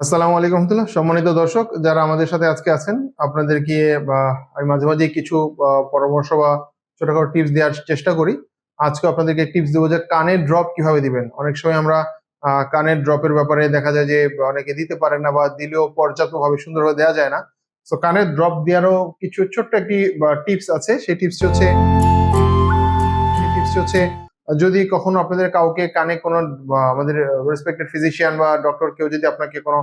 আসসালামু আলাইকুম রহমতুল্লাহ। সম্মানিত দর্শক, যারা আমাদের সাথে আজকে আছেন, আপনাদেরকে আমি মাঝে মাঝে কিছু পরামর্শ বা ছোটখাটো টিপস দেওয়ার চেষ্টা করি। আজকে আপনাদেরকে টিপস দেবো যে কানের ড্রপ কীভাবে দিবেন। অনেক সময় আমরা কানের ড্রপের ব্যাপারে দেখা যায় যে, অনেকে দিতে পারে না বা দিলেও পর্যাপ্তভাবে সুন্দরভাবে দেওয়া যায় না। তো কানের ড্রপ দেওয়ারও কিছু ছোট্ট একটি টিপস আছে। সেই টিপস হচ্ছে, সেই টিপসটি হচ্ছে যদি কখনো আপনাদের কাউকে কানে কোনো আমাদের রেসপেক্টেড ফিজিশিয়ান বা ডক্টর কেউ যদি আপনাকে কোনো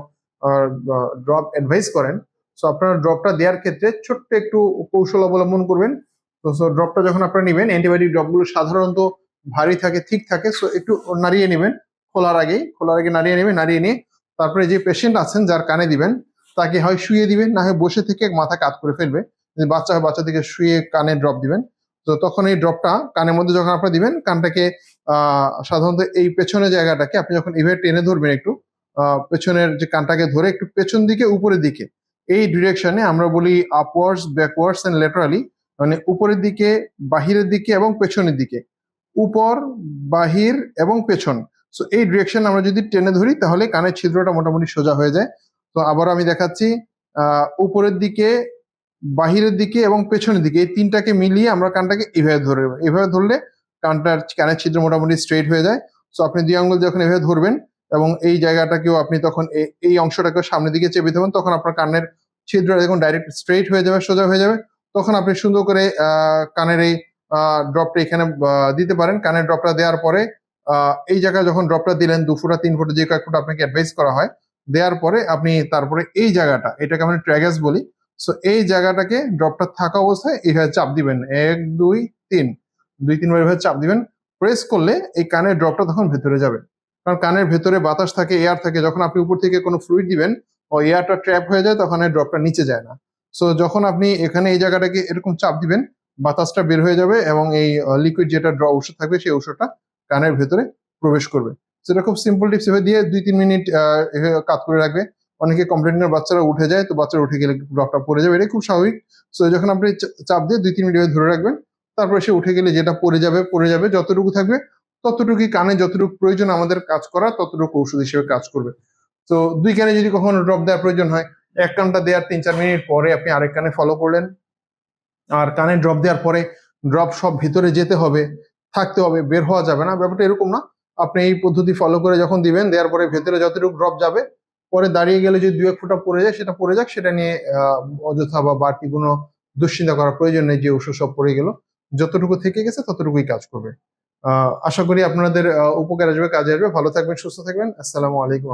ড্রপ অ্যাডভাইস করেন সো আপনারা ড্রপটা দেওয়ার ক্ষেত্রে ছোট্ট একটু কৌশল অবলম্বন করবেন। তো সো ড্রপটা যখন আপনারা নেবেন অ্যান্টিবায়োটিক ড্রপগুলো সাধারণত ভারী থাকে, ঠিক থাকে সো একটু নাড়িয়ে নেবেন, খোলার আগেই, খোলার আগে নাড়িয়ে নেবেন, নাড়িয়ে নিয়ে তারপরে যে পেশেন্ট আছেন যার কানে দিবেন, তাকে হয় শুয়ে দিবেন, না হয় বসে থেকে মাথা কাত করে ফেলবে বাচ্চা হয় বাচ্চা থেকে শুয়ে কানে ড্রপ দিবেন। তো তখন এই ড্রপটা কানের মধ্যে যখন আপনারা দিবেন, কানটাকে সাধারণত এই পেছনের জায়গাটাকে আপনি যখন এভাবে টেনে ধরবেন একটু পেছনের যে কানটাকে ধরে একটু পেছন দিকে, উপরের দিকে, এই ডিরেকশনে আমরা বলি আপওয়ার্ডস ব্যাকওয়ার্ডস অ্যান্ড লেটারালি মানে উপরের দিকে, বাহিরের দিকে এবং পেছনের দিকে, উপর, বাহির এবং পেছন সো এই ডিরেকশন আমরা যদি টেনে ধরি তাহলে কানের ছিদ্রটা মোটামুটি সোজা হয়ে যায়, তো আবার আমি দেখাচ্ছি উপরের দিকে বাহিরের দিকে এবং পেছনের দিকে এই তিনটাকে মিলিয়ে আমরা কানটাকে এভাবে ধরে। এভাবে ধরলে কানটার কানের ছিদ্র মোটামুটি স্ট্রেট হয়ে যায়। সো আপনি দুই আঙ্গুল যখন এভাবে ধরবেন এবং এই জায়গাটাকেও আপনি তখন এই অংশটাকে সামনের দিকে চেপে দেবেন তখন আপনার কানের ছিদ্র যখন ডাইরেক্ট স্ট্রেট হয়ে যাবে, সোজা হয়ে যাবে। তখন আপনি সুন্দর করে কানের এই ড্রপটা এখানে দিতে পারেন। কানের ড্রপটা দেওয়ার পরে এই জায়গায় যখন ড্রপটা দিলেন, দু ফুটা, তিন ফুটা, যে কয়েক ফুটা আপনাকে অ্যাডভাইস করা হয়, দেওয়ার পরে আপনি তারপরে এই জায়গাটা, এটাকে আমরা ট্র্যাগাস বলি সো এই জায়গাটাকে ড্রপটা থাকা অবস্থায় এইভাবে চাপ দিবেন। এক, দুই, তিন। দুই, তিনবার এভাবে চাপ দিবেন। প্রেস করলে এই কানের ড্রপটা তখন ভেতরে যাবে। কারণ কানের ভেতরে বাতাস থাকে এয়ার থাকে, যখন আপনি উপর থেকে কোনো ফ্লুইড দিবেন, ও এয়ারটা ট্র্যাপ হয়ে যায়, তখন এই ড্রপটা নিচে যায় না। সো যখন আপনি এখানে এই জায়গাটাকে এরকম চাপ দিবেন, বাতাসটা বের হয়ে যাবে এবং এই লিকুইড যেটা ড্র ওষুধ থাকবে, সেই ওষুধটা কানের ভেতরে প্রবেশ করবে। সেটা খুব সিম্পল টিপস এভাবে দিয়ে দুই, তিন মিনিট কাত করে রাখবে। অনেকে কমপ্লেন বাচ্চারা উঠে যায়, তো বাচ্চারা উঠে গেলে ড্রপটা পড়ে যাবে। এটা খুব স্বাভাবিক। সো যখন আপনি চাপ দিয়ে দুই তিন মিনিট ধরে রাখবেন, তারপরে সে উঠে গেলে যেটা পড়ে যাবে পড়ে যাবে, যতটুকু থাকবে, ততটুকুই কানে যতটুকু প্রয়োজন আমাদের কাজ করা, ততটুকু ঔষধ হিসেবে কাজ করবে। তো দুই কানে যদি কখনো ড্রপ দেওয়ার প্রয়োজন হয়, এক কানটা দেওয়ার তিন চার মিনিট পরে আপনি আরেক কানে ফলো করলেন। আর কানে ড্রপ দেওয়ার পরে ড্রপ সব ভিতরে যেতে হবে, থাকতে হবে, বের হওয়া যাবে না। ব্যাপারটা এরকম না। আপনি এই পদ্ধতি ফলো করে যখন দিবেন, দেওয়ার পরে ভেতরে যতটুকু ড্রপ যাবে পরে দাঁড়িয়ে গেলে যদি দু এক ফুটা পড়ে যায়, সেটা পড়ে যাক, সেটা নিয়ে অযথা বা বাড়তি কোনো দুশ্চিন্তা করার প্রয়োজন নেই যে ওষুধ সব পড়ে গেল। যতটুকু থেকে গেছে, ততটুকুই কাজ করবে। আশা করি আপনাদের উপকার আসবে, কাজে আসবে। ভালো থাকবেন, সুস্থ থাকবেন। আসসালামু আলাইকুম।